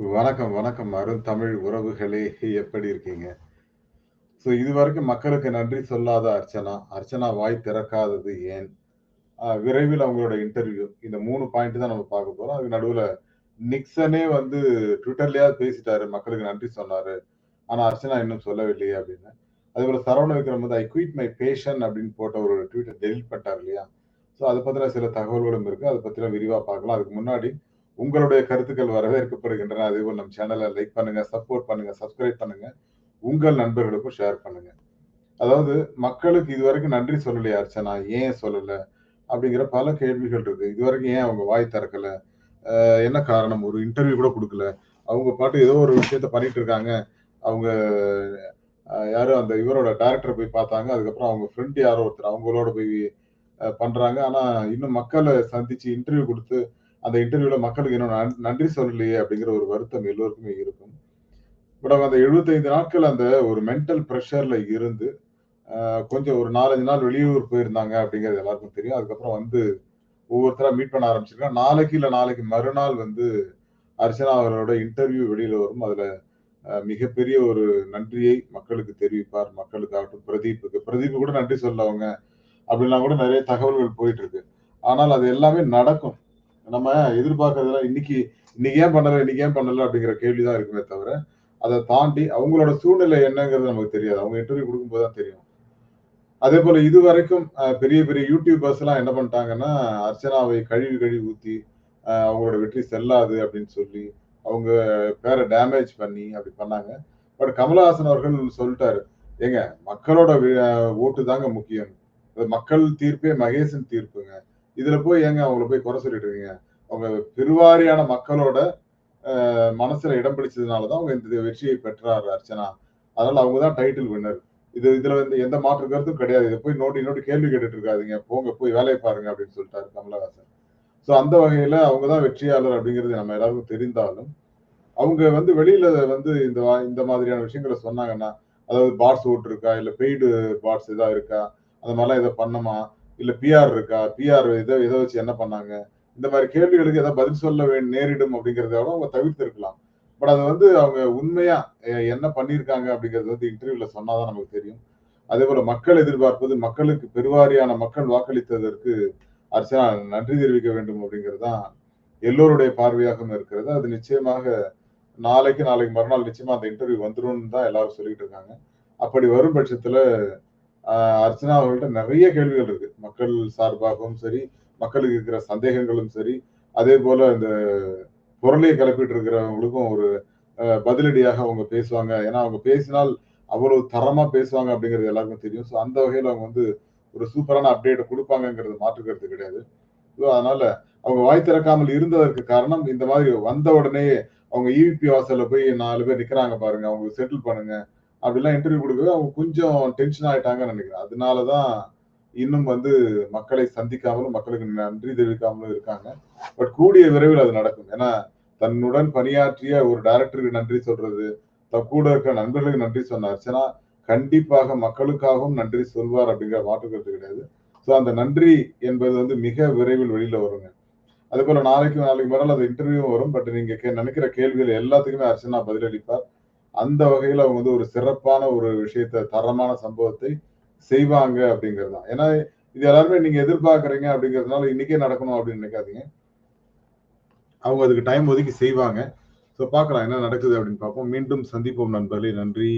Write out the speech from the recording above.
வணக்கம், வணக்கம். அருந்தமிழ் உறவுகளே! எப்படி இருக்கீங்க? ஸோ இதுவரைக்கும் மக்களுக்கு நன்றி சொல்லாத அர்ச்சனா, அர்ச்சனா வாய் திறக்காதது ஏன்? விரைவில் அவங்களோட இன்டர்வியூ. இந்த மூணு பாயிண்ட் தான் நம்ம பார்க்க போறோம். அதுக்கு நடுவில் நிக்சனே வந்து ட்விட்டர்லயாவது பேசிட்டாரு. மக்களுக்கு நன்றி சொன்னாரு. ஆனா அர்ச்சனா இன்னும் சொல்லவில்லையே அப்படின்னு. அதேபோல சரவண விக்ரம் வந்து ஐ குயிட் மை பேஷன் அப்படின்னு போட்ட ஒரு ட்விட்டர் டெலிட் பண்ணிட்டார் இல்லையா? ஸோ அதை பத்தின சில தகவல்களும் இருக்கு. அதை பத்தின விரிவா பார்க்கலாம். அதுக்கு முன்னாடி உங்களுடைய கருத்துக்கள் வரவேற்கப்படுகின்றன. அதேபோல நம்ம சேனலை லைக் பண்ணுங்க, சப்போர்ட் பண்ணுங்க, சப்ஸ்கிரைப் பண்ணுங்க. உங்கள் நண்பர்களுக்கும் ஷேர் பண்ணுங்க. அதாவது மக்களுக்கு இதுவரைக்கும் நன்றி சொல்லலையா அர்ச்சனா? ஏன் சொல்லலை அப்படிங்கிற பல கேள்விகள் இருக்கு. இதுவரைக்கும் ஏன் அவங்க வாய் திறக்கல? என்ன காரணம்? ஒரு இன்டர்வியூ கூட கொடுக்கல அவங்க பாட்டு ஏதோ ஒரு விஷயத்த பண்ணிட்டு இருக்காங்க. அவங்க யாரும் அந்த இவரோட டேரக்டரை போய் பார்த்தாங்க. அதுக்கப்புறம் அவங்க ஃப்ரெண்ட் யாரோ ஒருத்தர் அவங்களோட போய் பண்றாங்க. ஆனா இன்னும் மக்களை சந்திச்சு இன்டர்வியூ கொடுத்து அந்த இன்டர்வியூல மக்களுக்கு இன்னும் நன்றி சொல்லலையே அப்படிங்கிற ஒரு வருத்தம் எல்லோருக்குமே இருக்கும். பட் அவங்க அந்த 75 நாட்கள் அந்த ஒரு மென்டல் ப்ரெஷர்ல இருந்து, கொஞ்சம் ஒரு 4, 5 நாள் வெளியூர் போயிருந்தாங்க அப்படிங்கிறது எல்லாருக்கும் தெரியும். அதுக்கப்புறம் வந்து ஒவ்வொருத்தரா மீட் பண்ண ஆரம்பிச்சிருக்காங்க. நாளைக்கு இல்லை நாளைக்கு மறுநாள் வந்து அர்ச்சனா அவர்களோட இன்டர்வியூ வெளியில வரும். அதுல மிகப்பெரிய ஒரு நன்றியை மக்களுக்கு தெரிவிப்பார். மக்களுக்காகட்டும், பிரதீப்புக்கு. பிரதீப் கூட நன்றி சொல்லவங்க அப்படின்னா கூட நிறைய தகவல்கள் போயிட்டு இருக்கு. ஆனால் அது எல்லாமே நடக்கும். நம்ம எதிர்பார்க்கறதுலாம் இன்னைக்கு இன்னைக்கு ஏன் பண்ணல? இன்னைக்கு ஏன் பண்ணல? அப்படிங்கிற கேள்வி தான் இருக்குமே தவிர, அதை தாண்டி அவங்களோட சூழ்நிலை என்னங்கிறது நமக்கு தெரியாது. அவங்க இன்டர்வியூ கொடுக்கும்போது தான் தெரியும். அதே போல இதுவரைக்கும் வரைக்கும் பெரிய பெரிய யூடியூபர்ஸ்லாம் என்ன பண்ணிட்டாங்கன்னா, அர்ச்சனாவை கழுவி கழுவி ஊத்தி, அவங்களோட வெற்றி செல்லாது அப்படின்னு சொல்லி, அவங்க பேரை டேமேஜ் பண்ணி அப்படி பண்ணாங்க. பட் கமலஹாசன் அவர்கள் சொல்லிட்டாரு ஏங்க மக்களோட ஓட்டு தாங்க முக்கியம். மக்கள் தீர்ப்பே மகேசன் தீர்ப்புங்க. இதுல போய் ஏங்க அவங்கள போய் குறை சொல்லிட்டு இருக்கீங்க? அவங்க பெருவாரியான மக்களோட மனசுல இடம் பிடிச்சதுனால தான் அவங்க இந்த வெற்றியை பெற்றார் அர்ச்சனா. அதனால அவங்க தான் டைட்டில் வின்னர். இது இதுல வந்து எந்த மாற்று கருத்தும் கிடையாது. இதை போய் நோண்டி நோண்டி கேள்வி கேட்டுட்டு இருக்காதீங்க. போங்க போய் வேலையை பாருங்க அப்படின்னு சொல்லிட்டாரு கமலஹாசன். ஸோ அந்த வகையில அவங்க தான் வெற்றியாளர் அப்படிங்கிறது நம்ம எல்லாருக்கும் தெரிந்தாலும், அவங்க வந்து வெளியில வந்து இந்த இந்த மாதிரியான விஷயங்கள சொன்னாங்கன்னா, அதாவது பாட்ஸ் ஓட்டு இருக்கா? இல்ல பெய்டு பாட்ஸ் இதாக இருக்கா? அந்த மாதிரிலாம் இதை பண்ணோமா? இல்ல பிஆர் இருக்கா? பிஆர் இதை இதை வச்சு என்ன பண்ணாங்க? இந்த மாதிரி கேள்விகளுக்கு ஏதாவது பதில் சொல்ல வேண்டும் நேரிடும் அப்படிங்கிறத விட அவங்க தவிர்த்திருக்கலாம். பட் அது வந்து அவங்க உண்மையா என்ன பண்ணியிருக்காங்க அப்படிங்கிறது வந்து இன்டர்வியூல சொன்னாதான் நமக்கு தெரியும். அதே போல மக்கள் எதிர்பார்ப்பது மக்களுக்கு பெருவாரியான மக்கள் வாக்களித்ததற்கு அர்ச்சனா நன்றி தெரிவிக்க வேண்டும் அப்படிங்கிறது தான் எல்லோருடைய பார்வையாகவும் இருக்கிறது. அது நிச்சயமாக நாளைக்கு, நாளைக்கு மறுநாள் நிச்சயமா அந்த இன்டர்வியூ வந்துடும் தான் எல்லாரும் சொல்லிட்டு இருக்காங்க. அப்படி வரும் பட்சத்துல அர்ச்சனா அவர்கள்ட்ட நிறைய கேள்விகள் இருக்கு. மக்கள் சார்பாகவும் சரி, மக்களுக்கு இருக்கிற சந்தேகங்களும் சரி, அதே போல இந்த குரலையை கிளப்பிட்டு இருக்கிறவங்களுக்கும் ஒரு பதிலடியாக அவங்க பேசுவாங்க. ஏன்னா அவங்க பேசினால் அவ்வளவு தரமா பேசுவாங்க அப்படிங்கிறது எல்லாருக்கும் தெரியும். ஸோ அந்த வகையில் அவங்க வந்து ஒரு சூப்பரான அப்டேட் குடுப்பாங்கங்கிறது மாற்றுக்கிறது கிடையாது. ஸோ அதனால அவங்க வாய் திறக்காமல் இருந்ததற்கு காரணம் இந்த மாதிரி வந்த உடனேயே அவங்க ஈவிபி வாசல்ல போய் நாலு பேர் நிக்கிறாங்க பாருங்க. அவங்க செட்டில் பண்ணுங்க. அப்படிலாம் இன்டர்வியூ கொடுக்கவே அவங்க கொஞ்சம் டென்ஷன் ஆயிட்டாங்கன்னு நினைக்கிறேன் அதனால தான் இன்னும் வந்து மக்களை சந்திக்காமலும், மக்களுக்கு நன்றி தெரிவிக்காமலும் இருக்காங்க. பட் கூடிய விரைவில் அது நடக்கும். ஏன்னா தன்னுடன் பணியாற்றிய ஒரு டைரக்டருக்கு நன்றி சொல்றது, தன் கூட இருக்கிற நண்பர்களுக்கு நன்றி சொன்னார் அர்ச்சனா, கண்டிப்பாக மக்களுக்காகவும் நன்றி சொல்வார் அப்படிங்கிற மாற்றுக்கிறது கிடையாது. ஸோ அந்த நன்றி என்பது வந்து மிக விரைவில் வெளியில வருங்க. அதேபோல நாளைக்கு நாளைக்கு மறுநாள் அந்த இன்டர்வியூவும் வரும். பட் நீங்க கே கேள்விகள் எல்லாத்துக்குமே அர்ச்சனா பதிலளிப்பார். அந்த வகையில அவங்க வந்து ஒரு சிறப்பான ஒரு விஷயத்த, தரமான சம்பவத்தை செய்வாங்க அப்படிங்கிறது தான். ஏன்னா இது எல்லாருமே நீங்க எதிர்பார்க்குறீங்க அப்படிங்கிறதுனால இன்னைக்கே நடக்கணும் அப்படின்னு நினைக்காதீங்க. அவங்க அதுக்கு டைம் ஒதுக்கி செய்வாங்க. ஸோ பார்க்கலாம் என்ன நடக்குது அப்படின்னு பார்ப்போம். மீண்டும் சந்திப்போம் நண்பர்களே. நன்றி.